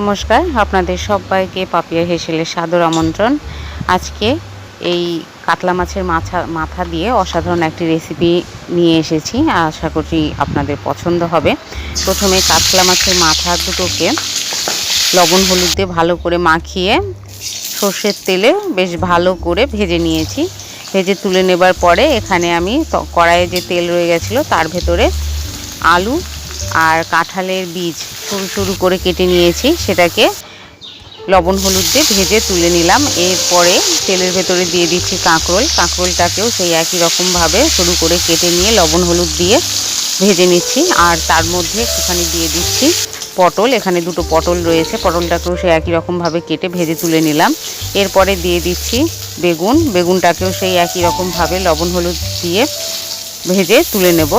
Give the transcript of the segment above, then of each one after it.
নমস্কার, আপনাদের সবাইকে পাপিয়া হেসেলের সাদর আমন্ত্রণ। আজকে এই কাতলা মাছের মাথা মাথা দিয়ে অসাধারণ একটি রেসিপি নিয়ে এসেছি। আশা করছি আপনাদের পছন্দ হবে। প্রথমে কাতলা মাছের মাথা দুটোকে লবণ হলুদ দিয়ে ভালো করে মাখিয়ে সর্ষের তেলে বেশ ভালো করে ভেজে নিয়েছি। ভেজে তুলে নেবার পরে এখানে আমি কড়াইয়ে যে তেল রয়ে গেছিল, তার ভেতরে আলু আর কাঁঠালের বীজ সরু সরু করে কেটে নিয়েছি। সেটাকে লবণ হলুদ দিয়ে ভেজে তুলে নিলাম। এরপরে তেলের ভেতরে দিয়ে দিচ্ছি কাঁকরোল। কাঁকরোলটাকেও সেই একই রকমভাবে সরু করে কেটে নিয়ে লবণ হলুদ দিয়ে ভেজে নিচ্ছি। আর তার মধ্যে একটুখানি দিয়ে দিচ্ছি পটল। এখানে দুটো পটল রয়েছে। পটলটাকেও সেই একই রকমভাবে কেটে ভেজে তুলে নিলাম। এরপরে দিয়ে দিচ্ছি বেগুন। বেগুনটাকেও সেই একই রকমভাবে লবণ হলুদ দিয়ে ভেজে তুলে নেব।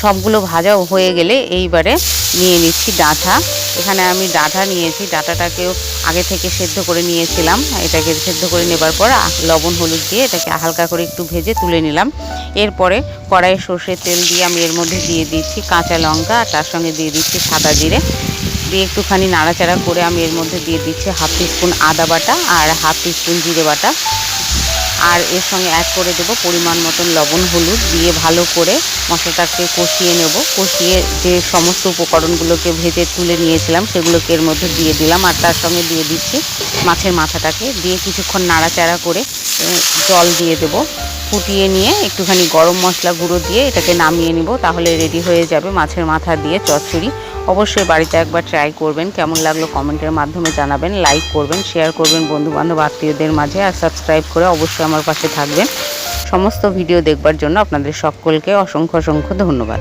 সবগুলো ভাজা হয়ে গেলে এইবারে নিয়ে নিচ্ছি ডাঁটা এখানে আমি ডাঁটা নিয়েছি, ডাঁটাটাকেও আগে থেকে সেদ্ধ করে নিয়েছিলাম। এটাকে সেদ্ধ করে নেবার পর লবণ, হলুদ দিয়ে এটাকে হালকা করে একটু ভেজে তুলে নিলাম। এরপরে কড়াইয়ে সর্ষের তেল দিয়ে আমি এর মধ্যে দিয়ে দিচ্ছি কাঁচা লঙ্কা, আর তার সঙ্গে দিয়ে দিচ্ছি সাদা জিরে। দিয়ে একটুখানি নাড়াচাড়া করে আমি এর মধ্যে দিয়ে দিচ্ছি হাফ টিস্পুন আদা বাটা আর হাফ টিস্পুন জিরে বাটা। আর এর সঙ্গে অ্যাড করে দেবো পরিমাণ মতন লবণ, হলুদ দিয়ে ভালো করে মশলাটাকে কষিয়ে নেব। কষিয়ে যে সমস্ত উপকরণগুলোকে ভেজে তুলে নিয়েছিলাম, সেগুলোকে এর মধ্যে দিয়ে দিলাম আর তার সঙ্গে দিয়ে দিচ্ছি মাছের মাথাটাকে। দিয়ে কিছুক্ষণ নাড়াচাড়া করে জল দিয়ে দেব। ফুটিয়ে নিয়ে একটুখানি গরম মশলা গুঁড়ো দিয়ে এটাকে নামিয়ে নিব, তাহলে রেডি হয়ে যাবে মাছের মাথা দিয়ে চচ্চড়ি। অবশ্যই বাড়িতে একবার ট্রাই করবেন, কেমন লাগল কমেন্টের মাধ্যমে জানাবেন লাইক করবেন শেয়ার করবেন বন্ধুবান্ধব, আত্মীয়দের মাঝে, আর সাবস্ক্রাইব করে অবশ্যই আমার পাশে থাকবেন। সমস্ত ভিডিও দেখবার জন্য আপনাদের সকলকে অসংখ্য অসংখ্য ধন্যবাদ।